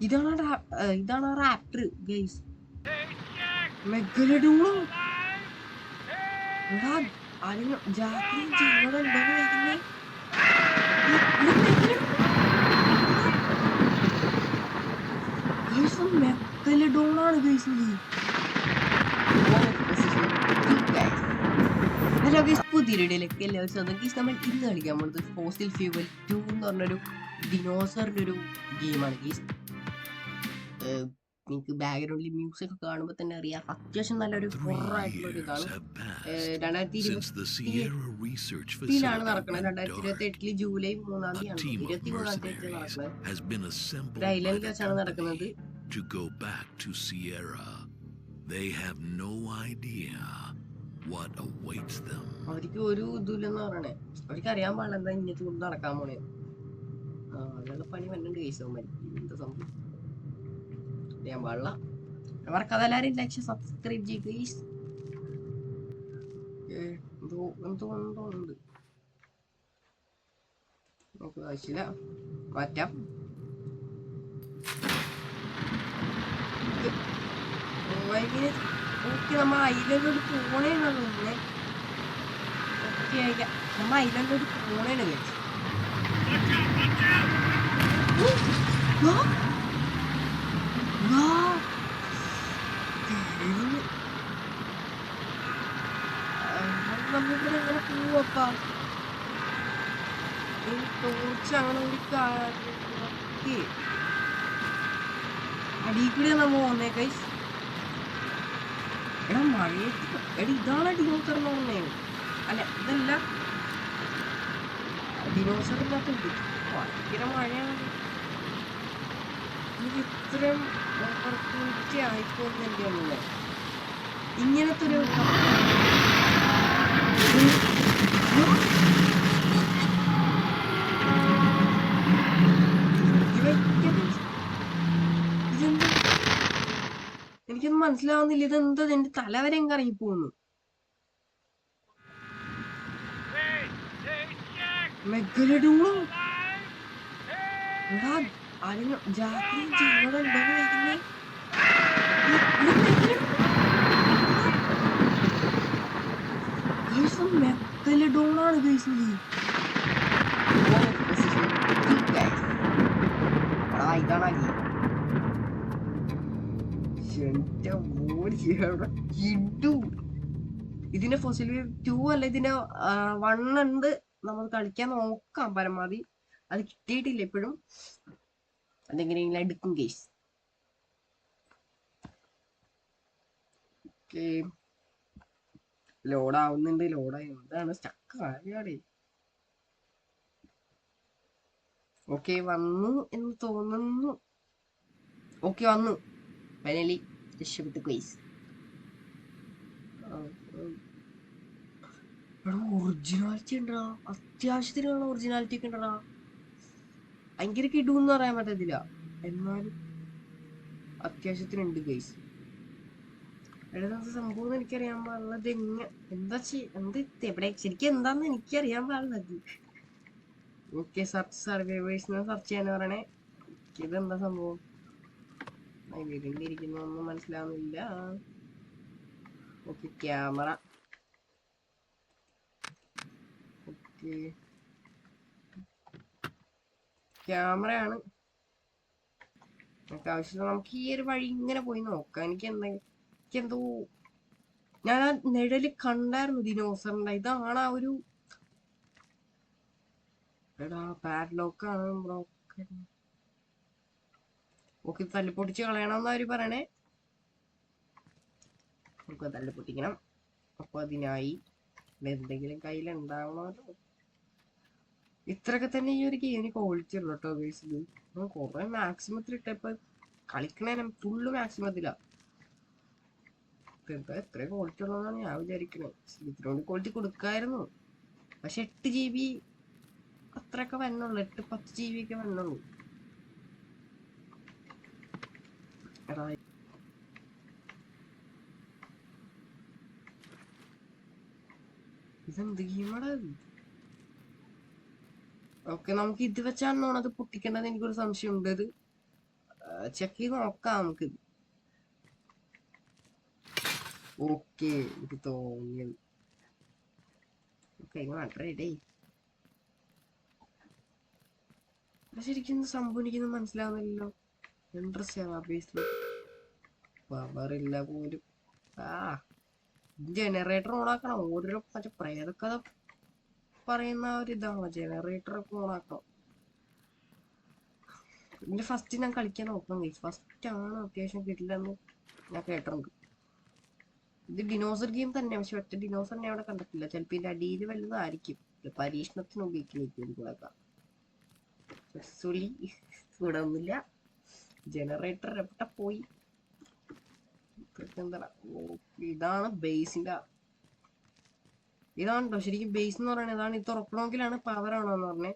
ഇതാണ് ഇതാണ് Raptor guys മെഗലഡൂണോ എടാ അതിന് ജാഗ്രത ജീവനുണ്ടോ ഇതിന് മെഗലഡോണാണ് ഗൈസ് ഇത് ഹലോ ഗൈസ് പുതിയ വീഡിയോയിലേക്ക് എല്ലാവരും സ്വന്തം നമ്മൾ ഇന്ന് കളിക്കാൻ പോകുന്നത് ഫോസിൽ ഫ്യൂവൽ ടു എന്ന് പറഞ്ഞൊരു ഡിനോസറിന്റെ ഒരു ഗെയിമാണ് ഗീസ് നിങ്ങൾക്ക് ബാക്ക്ഗ്രൗണ്ടിൽ മ്യൂസിക് ഒക്കെ കാണുമ്പോൾ തന്നെ അറിയാം. അത്യാവശ്യം നല്ലൊരു ഹൊറായിട്ടുള്ള ഒരു ഇതാണ്. രണ്ടായിരത്തി ഇരുപത്തിലാണ് നടക്കുന്നത് രണ്ടായിരത്തി ഇരുപത്തി എട്ടിൽ ജൂലൈ മൂന്നാം ഇരുപത്തി തീയതി നടക്കുന്നത് ഐലൻഡിൽ the വെച്ചാണ് നടക്കുന്നത്. to go back to Sierra. They have no idea what awaits them. അവർക്ക് ഒരു ഇതില്ലെന്ന് പറയണേ. അവർക്ക് അറിയാൻ പാടില്ല എന്താ ഇങ്ങനത്തെ കൊണ്ട് നടക്കാൻ പോണേ. ആ അതിനുള്ള പണി വന്നിട്ട് കേസ് എന്താ സംഭവം? അറിയാൻ പാടില്ല. അവർക്ക് എല്ലാവരും ലൈക്ക് സബ്സ്ക്രൈബ് ഗൈസ് എന്തോ എന്തോ എന്തോ ഉണ്ട്. നമുക്ക് ആവശ്യമില്ല മാറ്റാം. ഓക്കെ നമ്മ ഐലൻഡിലോട്ട് പോണേന്നാണ് തോന്നുന്നത് ഓക്കെ ആയിക്കാം നമ്മ ഐലൻഡിലോട്ട് പോണേന്ന് കഴിച്ചു നമ്മളിവിടെ എങ്ങനെ ടോർച്ച് അങ്ങനെ ഒരു കാര്യം അടിയിൽ നമ്മ വന്നേക്കൈസ് കൈസ് എടാ മഴയത്ത് എടി ഇതാണ് ഡിനോസർ എന്ന് പറഞ്ഞേ അല്ല ഇതല്ല. ഡിനോസറിനകത്ത് ഭയങ്കര മഴയാണ്. എനിക്ക് ഇത്രയും ഓപ്പർച്യൂണിറ്റി ആയിപ്പോന്നില്ലേ ഇങ്ങനത്തെ ഒരു മനസ്സിലാവുന്നില്ല. ഇതെന്താ എന്റെ തല വരെ അങ്ങ് ഇറങ്ങി പോകുന്നു മെഗലഡോണാണ് ഗൈസ് ഇതാണ്. എന്റെ എവിടെ? ഇടു. ഇതിന്റെ ഫൊസിൽ ടു അല്ല? ഇതിന്റെ വൺ ഉണ്ട് നമ്മൾ കളിക്കാൻ നോക്കാം പരമാവധി. അത് കിട്ടിയിട്ടില്ല എപ്പോഴും അതെങ്ങനെയെങ്കിലും എടുക്കും കേസ് ലോഡ് ആവുന്നുണ്ട്. ലോഡായി എന്താണ് സ്റ്റക്ക് കാര്യാടേ ഓക്കെ വന്നു എന്ന് തോന്നുന്നു. ഓക്കെ വന്നു. ഫൈനലി രക്ഷപ്പെട്ടു കേസ് ഒറിജിനാലിറ്റി ഉണ്ടടാ. അത്യാവശ്യത്തിനുള്ള ഒറിജിനാലിറ്റി ഒക്കെ ഉണ്ടടാ. ഭയങ്കര കിടൂന്ന് പറയാൻ പറ്റത്തില്ല. എന്നാലും അത്യാവശ്യത്തിനുണ്ട് ഗൈസ് എടാ സംഭവം എനിക്കറിയാൻ പാടുള്ളത് എങ്ങനെ എന്താ എന്ത് എവിടെ ശരിക്കും എന്താന്ന് എനിക്കറിയാൻ പാടുള്ളത് ഓക്കെ സെർച്ച് സർവൈവേഴ്സിനെ സെർച്ച് ചെയ്യാന്ന് പറയണേ. ഇതെന്താ സംഭവം? വീടിന്റെ ഒന്നും മനസ്സിലാവുന്നില്ല. Okay camera. ഓക്കെ. ക്യാമറയാണ്. നമുക്ക് ആവശ്യമില്ല നമുക്ക് ഈ ഒരു വഴി ഇങ്ങനെ പോയി നോക്കാം. എനിക്ക് എന്താ എനിക്ക് എന്തോ ഞാൻ ആ നിഴൽ കണ്ടായിരുന്നു ദിനോസറിന്റെ ഇതാണ് ആ ഒരു എടാ പാഡ്ലോക്കാണ് ബ്രോക്കൺ ഓക്കെ തല്ലിപ്പൊട്ടിച്ച് കളയണമെന്ന് അവർ പറയണേ. നമുക്ക് തല്ലിപ്പൊട്ടിക്കണം അപ്പൊ അതിനായി എന്തെങ്കിലും കയ്യിൽ ഉണ്ടാവണമല്ലോ ഇത്രയൊക്കെ തന്നെ ഈ ഒരു ഗെയിമിന് ക്വാളിറ്റി ഉള്ളു കേട്ടോ ഗൈസ് ഇത്. കുറെ മാക്സിമത്തിൽ ഫുള്ള് മാക്സിമത്തിലാ എന്താ എത്ര ക്വാളിറ്റി ഉള്ളതെന്നാണ് ഞാൻ വിചാരിക്കണേ. ഇതിനോട് ക്വാളിറ്റി കൊടുക്കായിരുന്നു. പക്ഷെ എട്ട് ജി ബി അത്രയൊക്കെ വരണുള്ളൂ എട്ട് പത്ത് ജി ബി ഒക്കെ വരണുള്ളൂ പിണറായി ഇതെന്ത് ഗെയിമാണ് ഓക്കെ നമുക്ക് ഇത് വെച്ചാണോ അത് പൊട്ടിക്കേണ്ടത് എനിക്കൊരു സംശയം ഉണ്ട് അത് ചെക്ക് ചെയ്ത് നോക്കാം നമുക്ക്. ഓക്കെ എനിക്ക് തോന്നിയത്. ഓക്കെ വേണ്ടേ ശരിക്കും സംഭവിക്കുന്നത് മനസ്സിലാവുന്നില്ലല്ലോ. ഇൻട്രസ്റ്റ് ഇല്ല പോലും. ആ ജനറേറ്റർ ഓണാക്കണം ഓരോ മറ്റേ പ്രേതക്കഥ പറയുന്ന ഒരു ജനറേറ്റർ ഒക്കെ ഓണാക്കണം ഇതിന്റെ ഫസ്റ്റ് ഞാൻ കളിക്കാൻ നോക്കണം ഫസ്റ്റ് ആണ് അത്യാവശ്യം കിട്ടില്ലെന്ന് ഞാൻ കേട്ടിട്ടുണ്ട്. ഇത് ഡിനോസർ ഗെയിം തന്നെ പക്ഷെ ഒറ്റ ഡിനോസറിനെ അവിടെ കണ്ടിട്ടില്ല. ചിലപ്പോ ഇതിന്റെ അടിയിൽ വലുതായിരിക്കും. പരീക്ഷണത്തിന് ഉപയോഗിക്കും കൂടെയൊക്കെ സക്സസ്ഫുള്ളി ഇവിടെ ഒന്നുമില്ല. ജനറേറ്റർ എവിടെ പോയി? ഇതാണ് ബേസിന്റെ ഇതാണ് കേട്ടോ ശരിക്കും ബേസ് എന്ന് പറയുന്നത് ഇതാണ് ഇത് തുറക്കണമെങ്കിലാണ് പവർ ആണോ എന്ന് പറഞ്ഞത്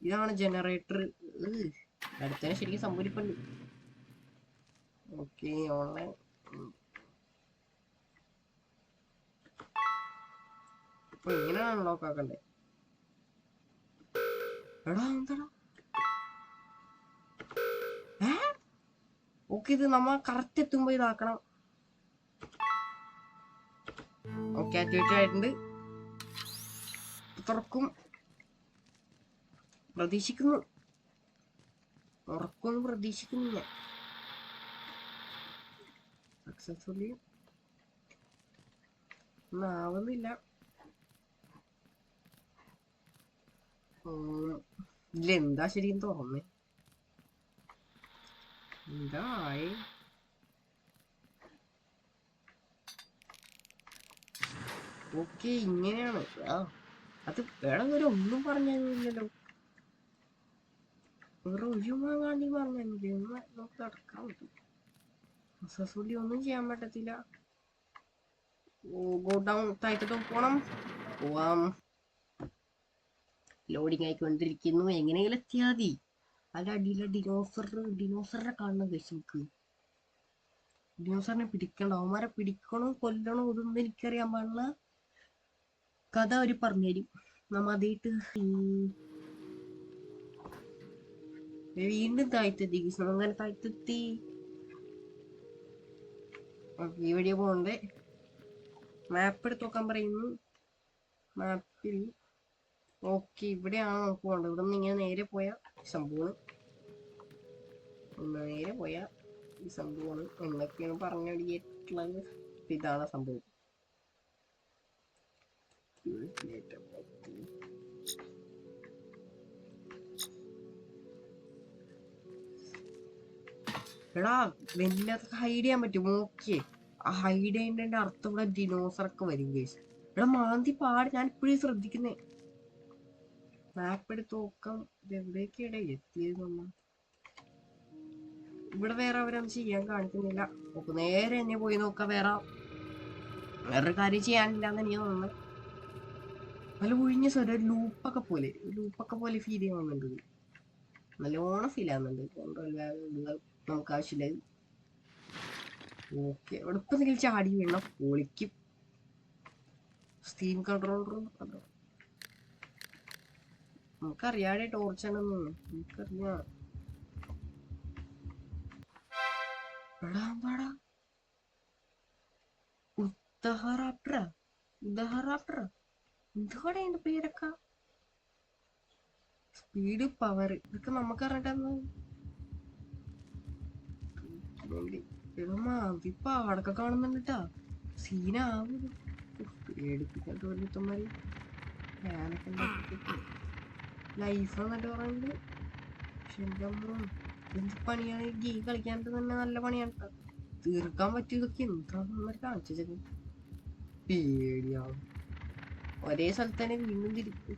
ഇതാണ് ജനറേറ്റർ അടുത്തതിനെ ശരിക്കും സംഭവിപ്പുണ്ട് ഓക്കെ ഓൺലൈൻ ഇപ്പൊ ഇങ്ങനെയാണ് ലോക്ക് ആക്കണ്ടേ? എടാ എന്താടാ? ഓക്കെ ഇത് നമ്മ കറക്റ്റ് എത്തുമ്പോ ഇതാക്കണം. ഓക്കെ ആക്ടിവേറ്റ് ആയിട്ടുണ്ട്. തുറക്കും. പ്രതീക്ഷിക്കുന്നു. തുറക്കുമെന്ന് പ്രതീക്ഷിക്കുന്നില്ല. സക്സസ്ഫുള്ളി ഒന്നും ആവുന്നില്ല. ഇതിലെന്താ ശരിക്കും തുറന്നേ എന്തായി ഓക്കെ ഇങ്ങനെയാണ് അത് ഒരു ഒന്നും പറഞ്ഞില്ലല്ലോ. വേറെ ഒരു മാങ്ങാണ്ടി പറഞ്ഞില്ല? നമുക്ക് നടക്കാൻ പറ്റും. സക്സസ്ഫുള്ളി ഒന്നും ചെയ്യാൻ പറ്റത്തില്ല. ഗോ ഡൗൺ താഴ്ത്തിട്ട് പോണം. പോവാം. ലോഡിംഗ് ആയിക്കൊണ്ടിരിക്കുന്നു. എങ്ങനെയെങ്കിലും എത്തിയാ അതിന്റെ അടിയിലെ ഡിനോസർ ഡിനോസറിനെ കാണണം കഴിച്ചു നമുക്ക്. ഡിനോസറിനെ പിടിക്കണം. അവന്മാരെ പിടിക്കണോ കൊല്ലണോ ഇതൊന്നും എനിക്കറിയാൻ പാടില്ല. കഥ അവർ പറഞ്ഞുതരും നമ്മ അതായിട്ട് വീണ്ടും താഴ്ത്തെത്തി കൃഷ്ണൻ അങ്ങനെ താഴ്ത്തെത്തി. ഓക്കേ, വഴിയെ പോകണ്ടേ? മാപ്പ് എടുത്ത് നോക്കാൻ പറയുന്നു മാപ്പിൽ ഓക്കെ ഇവിടെയാണ് നമുക്ക് പോകേണ്ടത്? ഇവിടെ നിന്ന് ഇങ്ങനെ നേരെ പോയ സംഭവമാണ് ഒന്ന് നേരെ പോയ ഈ സംഭവമാണ്. എന്നൊക്കെയാണ് പറഞ്ഞിട്ടുള്ളത് ഇതാണ് സംഭവം. എടാ വലിയതൊക്കെ ഹൈഡ് ചെയ്യാൻ പറ്റും ഓക്കെ ആ ഹൈഡ് ചെയ്യുന്നതിന്റെ അർത്ഥം ഇവിടെ ഡിനോസർ ഒക്കെ വരും കേസ് എടാ മാന്തി പാട്. ഞാൻ ഇപ്പോഴും ശ്രദ്ധിക്കുന്നേ. മാപ്പ് എടുത്ത് നോക്കാം ഇത് എവിടേക്കാണ് എത്തിയത് നമ്മ ഇവിടെ വേറെ അവരൊന്നും ചെയ്യാൻ കാണിക്കുന്നില്ല. നോക്ക് നേരെ എന്നെ പോയി നോക്കാം വേറെ. വേറൊരു കാര്യം ചെയ്യാനില്ല എന്ന് എനിക്ക് തോന്നുന്നത് നല്ല ഒഴിഞ്ഞ സ്ഥലം ഒരു ലൂപ്പൊക്കെ പോലെ. ലൂപ്പൊക്കെ പോലെ ഫീൽ ചെയ്യുന്നുണ്ട്. നല്ലോണം ഫീൽ ആവുന്നുണ്ട്. നമുക്ക് ആവശ്യമില്ല ഓക്കെ ഇവിടെ ചാടി വീണ പൊളിക്കും. സ്റ്റീം കൺട്രോളറും നമുക്കറിയാടെ ടോർച്ചാണെന്ന് പാടാ ഉദഹറാപ്റ്റർ ഉദഹറാപ്റ്റർ എന്തുകൂടെ അതിന്റെ പേരൊക്കെ? സ്പീഡ് പവർ ഇതൊക്കെ നമുക്ക് അറിയട്ടെന്ന് മാതി പാടൊക്കെ കാണുന്നുണ്ട് സീനാവും പേടിപ്പിക്കാൻ വലിയത്തന്മാര് ഞാനൊക്കെ ലൈഫ് എന്നൊക്കെ പറയുന്നത്. പക്ഷെ എന്റെ എന്ത് പണിയാണ് ഗെയിം കളിക്കാനായിട്ട് തന്നെ നല്ല പണിയാണ്. തീർക്കാൻ പറ്റിയതൊക്കെ എന്താണെന്നൊരു കാണിച്ചത് പേടിയാവും ഒരേ സ്ഥലത്ത് തന്നെ വീണ്ടും തിരിക്കും.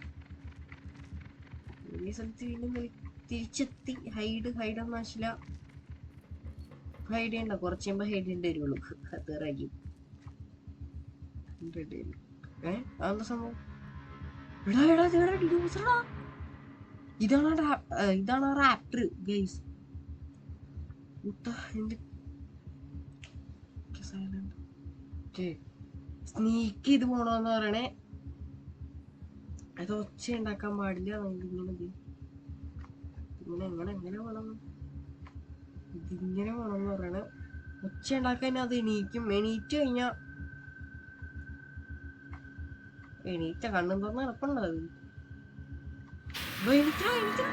ഒരേ സ്ഥലത്ത് വീണ്ടും തിരിച്ചെത്തി. ഹൈഡ് ഹൈഡ് ഒന്നും ആവശ്യമില്ല. ഹൈഡ് ചെയ്യണ്ട. കുറച്ച് കഴിയുമ്പോ ഹൈഡ് ചെയ്യേണ്ടി വരുള്ളൂ. അത് റഗി ഏ? അതെന്താ സംഭവം? എടാ എടാ എടാ. ഇതാണ് ഇതാണ് റാപ്റ്റർ ഗൈസ് സ്നീക്ക് ചെയ്ത് പോണോന്ന് പറയണേ. അത് ഒച്ച ഉണ്ടാക്കാൻ പാടില്ല. ഇങ്ങനെ ഇത്. ഇങ്ങനെ എങ്ങനെ എങ്ങനെ പോണം? ഇതിങ്ങനെ വേണം എന്ന് പറയണ. ഒച്ച ഉണ്ടാക്കാൻ അത് എണീക്കും. എണീറ്റ് കഴിഞ്ഞാ എണീറ്റ കണ്ണും തുറന്ന് നടപ്പുണ്ടോ എണീറ്റാ എണീറ്റാ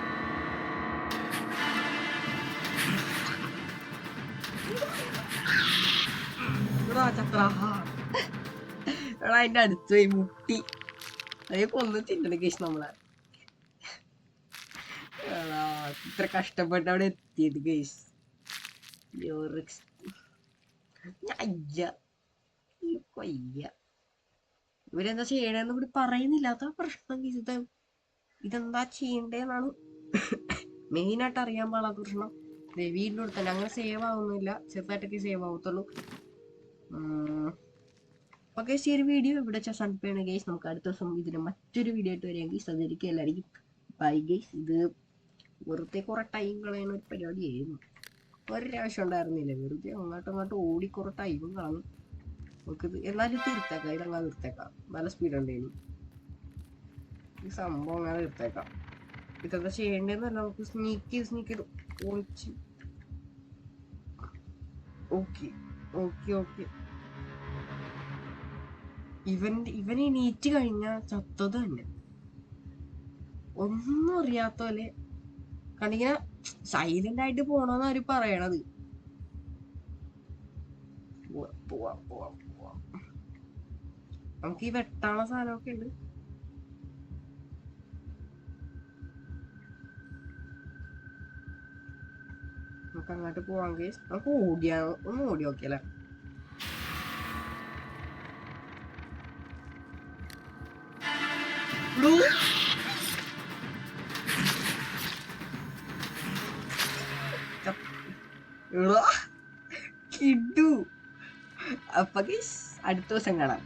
എടാ അതിന്റെ അടുത്ത് പോയി മുട്ടി അതേ കൊന്ന് തിന്നണ കേസ് നമ്മളെ ഇത്ര കഷ്ടപ്പെട്ട് അവിടെ എത്തിയത് കേസ് കൊയ്യ ഇവരെന്താ ചെയ്യണെന്ന് കൂടി പറയുന്നില്ല അതാ പ്രശ്നം കേസ് ഇതെന്താ ചെയ്യണ്ടേന്നാണ് മെയിൻ ആയിട്ട് അറിയാൻ പാടാത്ത പ്രശ്നം വീടിന്റെ അടുത്ത് തന്നെ. അങ്ങനെ സേവ് ആവുന്നില്ല. ചെറുതായിട്ടൊക്കെ സേവ് ആവത്തുള്ളൂ. ഓക്കെ ശരി വീഡിയോ ഇവിടെ വെച്ചാൽ സൺപേണ് ഗൈസ് നമുക്ക് അടുത്ത ദിവസം ഇതിന് മറ്റൊരു വീഡിയോ ആയിട്ട് വരാം ഗൈസ് അതായിരിക്കും എല്ലാവർക്കും ബൈ ഗൈസ് ഇത് വെറുതെ കുറെ ടൈം കളയുന്ന ഒരു പരിപാടിയായിരുന്നു. ഒരാവശ്യം ഉണ്ടായിരുന്നില്ല. വെറുതെ അങ്ങോട്ടും അങ്ങോട്ടും ഓടി കുറെ ടൈമും കളഞ്ഞു. നമുക്കിത് എന്നാലും തീർത്തേക്കാം ഇതങ്ങനെ തീർത്തേക്കാം നല്ല സ്പീഡ് ഉണ്ടായിരുന്നു ഈ സംഭവം അങ്ങനെ എടുത്തേക്കാം. ഇതൊക്കെ ചെയ്യേണ്ടതെന്നല്ല നമുക്ക് സ്നീക്ക് സ്നീക്ക് ഒളിച്ച്. ഓക്കെ ഓക്കെ ഓക്കെ ഇവൻ ഇവനെ നീറ്റ് കഴിഞ്ഞാ ചത്തത് തന്നെ. ഒന്നും അറിയാത്ത പോലെ. കണ്ടിങ്ങനെ സൈലന്റ് ആയിട്ട് പോണോന്ന് അവർ പറയണത്. പോവാം പോവാം പോവാം. നമുക്ക് ഈ വെട്ടാനുള്ള സാധനമൊക്കെ ഉണ്ട്. നമുക്ക് അങ്ങോട്ട് പോവാം കേസ് നമുക്ക് ഓടിയാ ഒന്ന് ഓടി നോക്കിയല്ലേ. കിഡു അപ്പൊ ഗൈസ് അടുത്ത ദിവസം കാണാം.